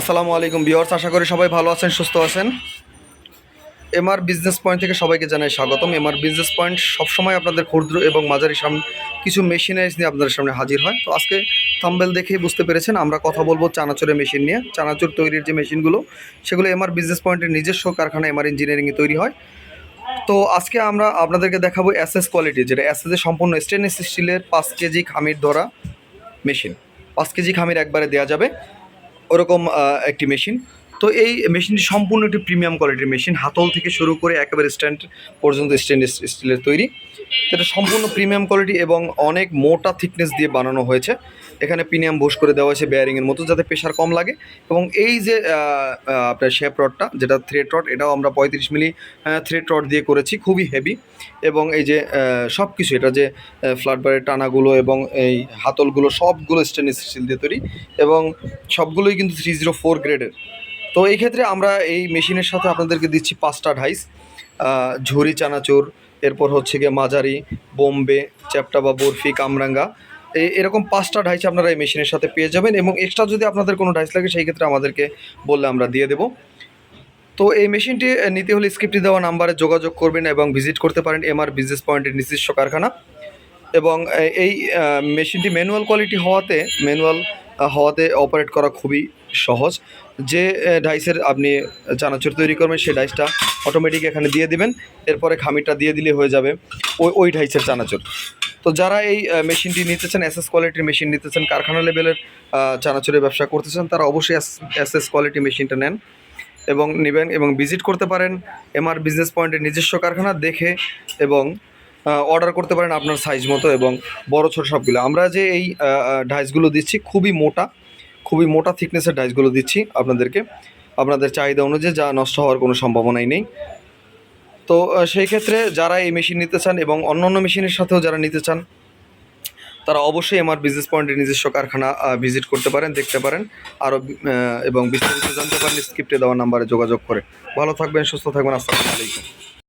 আসসালামু আলাইকুম বিয়ার্স আশা করি সবাই ভালো আছেন, সুস্থ আছেন। এমআর বিজনেস পয়েন্ট থেকে সবাইকে জানাই স্বাগতম। এমআর বিজনেস পয়েন্ট সবসময় আপনাদের ক্ষুদ্র এবং মাঝারি সামনে কিছু মেশিনারিজ নিয়ে আপনাদের সামনে হাজির হয়। তো আজকে থাম্বেল দেখেই বুঝতে পেরেছেন, আমরা কথা বলব চানাচুরের মেশিন নিয়ে। চানাচুর তৈরির যে মেশিনগুলো সেগুলো এমআর বিজনেস পয়েন্টের নিজস্ব কারখানা এমআর ইঞ্জিনিয়ারিংয়ে তৈরি হয়। তো আজকে আমরা আপনাদেরকে দেখাবো এসএস কোয়ালিটি যেটা এসএসের সম্পূর্ণ স্টেনলেস স্টিলের পাঁচ কেজি খামির ধরা মেশিন পাঁচ কেজি খামির একবারে দেওয়া যাবে। ওরকম একটি মেশিন তো এই মেশিনটি সম্পূর্ণ একটি প্রিমিয়াম কোয়ালিটির মেশিন হাতল থেকে শুরু করে একেবারে স্ট্যান্ড পর্যন্ত স্টেনলেস স্টিলের তৈরি। এটা সম্পূর্ণ প্রিমিয়াম কোয়ালিটি এবং অনেক মোটা থিকনেস দিয়ে বানানো হয়েছে। এখানে প্রিমিয়াম বোস করে দেওয়া হয়েছে বেয়ারিংয়ের মতো যাতে প্রেশার কম লাগে। এবং এই যে আপনার শেপ রডটা যেটা থ্রেড রড এটাও আমরা পঁয়ত্রিশ মিলি থ্রেড রড দিয়ে করেছি, খুবই হেভি এবং এই যে সব কিছু এটা যে ফ্ল্যাটবারের টানাগুলো এবং এই হাতলগুলো সবগুলো স্টেনলেস স্টিল দিয়ে তৈরি। এবং সবগুলোই কিন্তু থ্রি জিরো ফোর গ্রেডের তো এই ক্ষেত্রে আমরা এই মেশিনের সাথে আপনাদেরকে দিচ্ছি পাঁচটা ঢাইস ঝুরি, চানাচুর, এরপর হচ্ছে গিয়ে মাঝারি, বোম্বে চ্যাপটা বা বরফি, কামরাঙ্গা। এই এরকম পাঁচটা ঢাইস আপনারা এই মেশিনের সাথে পেয়ে যাবেন এবং এক্সট্রা যদি আপনাদের কোনো ঢাইস লাগে, সেই ক্ষেত্রে আমাদেরকে বললে আমরা দিয়ে দেবো। তো এই মেশিনটি নিতে হলে স্ক্রিপ্টে দেওয়া নাম্বারে যোগাযোগ করবেন এবং ভিজিট করতে পারেন এমআর বিজনেস পয়েন্টের নিজস্ব কারখানা। এবং এই মেশিনটি ম্যানুয়াল কোয়ালিটি হওয়াতে ম্যানুয়াল হওয়াতে অপারেট করা খুবই সহজ। যে ডাইসের আপনি চানাচুর তৈরি করবেন, সেই ডাইসটা অটোমেটিক এখানে দিয়ে দিবেন। এরপরে খামিরটা দিয়ে দিলে হয়ে যাবে ওই ওই ডাইসের চানাচুর। তো যারা এই মেশিনটি নিতে চান এসএস কোয়ালিটির মেশিন নিতে চান কারখানা লেভেলের চানাচুরের ব্যবসা করতে চান তারা অবশ্যই এসএস কোয়ালিটি মেশিনটা নেন এবং নেবেন এবং ভিজিট করতে পারেন। এমআর বিজনেস পয়েন্টের নিজস্ব কারখানা দেখে এবং অর্ডার করতে পারেন আপনার সাইজ মতো এবং বড় ছোট সবগুলো। আমরা যে এই ডাইসগুলো দিচ্ছি, খুবই মোটা খুবই মোটা থিকনেসের ডাইসগুলো দিচ্ছি আপনাদেরকে। আপনাদের চাহিদা অনুযায়ী যা নষ্ট হওয়ার কোনো সম্ভাবনাই নেই। তো সেই ক্ষেত্রে যারা এই মেশিন নিতে চান এবং অন্য অন্য মেশিনের সাথেও যারা নিতে চান, তারা অবশ্যই আমার বিজনেস পয়েন্টের নিজস্ব কারখানা ভিজিট করতে পারেন, দেখতে পারেন। আরও এবং বিস্তারিত জানতে পারেন স্ক্রিপ্টে দেওয়া নাম্বারে যোগাযোগ করে। ভালো থাকবেন, সুস্থ থাকবেন, আসসালামু আলাইকুম।